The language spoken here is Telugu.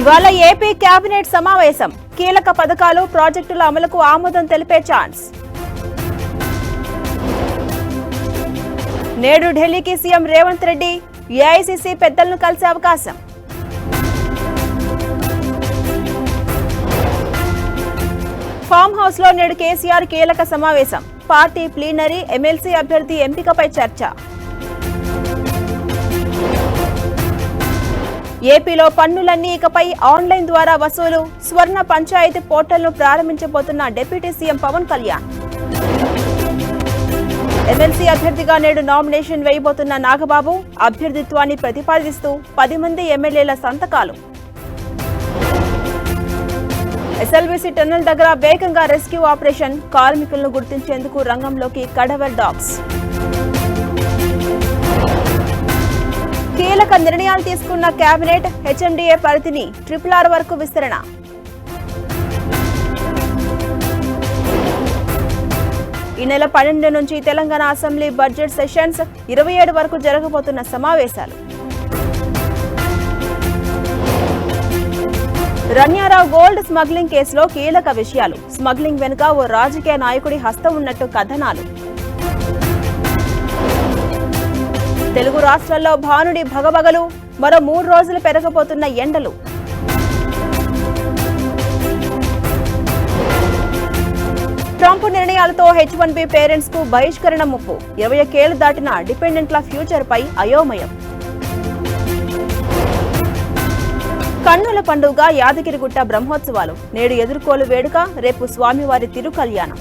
ఇవాళ ఏపీ కేబినెట్ సమావేశం. కీలక పథకాలు ప్రాజెక్టుల అమలుకు ఆమోదం తెలిపే ఛాన్స్. నేడు ఢిల్లీకి సీఎం రేవంత్ రెడ్డి ఏఐసిసి పెద్దలను కలిసే అవకాశం. ఫామ్ హౌస్లో నేడు కేసీఆర్ కీలక సమావేశం. పార్టీ ప్లీనరీ ఎమ్మెల్సీ అభ్యర్థి ఎంపికపై చర్చ. ఏపీలో పన్నులన్నీ ఇకపై ఆన్లైన్ ద్వారా వసూలు. స్వర్ణ పంచాయతీ పోర్టల్ను ప్రారంభించబోతున్న deputy CM Pawan Kalyan. MLC అభ్యర్థిగా నేడు నామినేషన్ వేయబోతున్న నాగబాబు అభ్యర్థిత్వాన్ని ప్రతిపాదిస్తూ పది మంది ఎమ్మెల్యేల సంతకాలు. ఎస్ఎల్బీసీ టన్నెల్ దగ్గర వేగంగా రెస్క్యూ ఆపరేషన్ కార్మికులను గుర్తించేందుకు రంగంలోకి కడవల్ డాగ్స్. కీలక నిర్ణయాలు తీసుకున్న కేబినెట్ హెచ్ఎండిఏ పరిధిని ట్రిపుల్ ఆర్ వరకు విస్తరణ. ఈ నెల పన్నెండు నుంచి తెలంగాణ అసెంబ్లీ బడ్జెట్ సెషన్స్ ఇరవై ఏడు వరకు జరగబోతున్న సమావేశాలు. రన్యారావు గోల్డ్ స్మగ్లింగ్ కేసులో కీలక విషయాలు. స్మగ్లింగ్ వెనుక ఓ రాజకీయ నాయకుడి హస్తం ఉన్నట్టు కథనాలు. తెలుగు రాష్ట్రాల్లో భానుడి భగభగలు. మరో మూడు రోజులు పెరగబోతున్న ఎండలు. ట్రంప్ నిర్ణయాలతో హెచ్ వన్ బి పేరెంట్స్కు బహిష్కరణ ముప్పు. ఇరవై ఒకేళ్ళు దాటిన డిపెండెంట్ల ఫ్యూచర్ పై అయోమయం. కన్నుల పండుగ యాదగిరిగుట్ట బ్రహ్మోత్సవాలు. నేడు ఎదుర్కోలు వేడుక రేపు స్వామివారి తిరు కళ్యాణం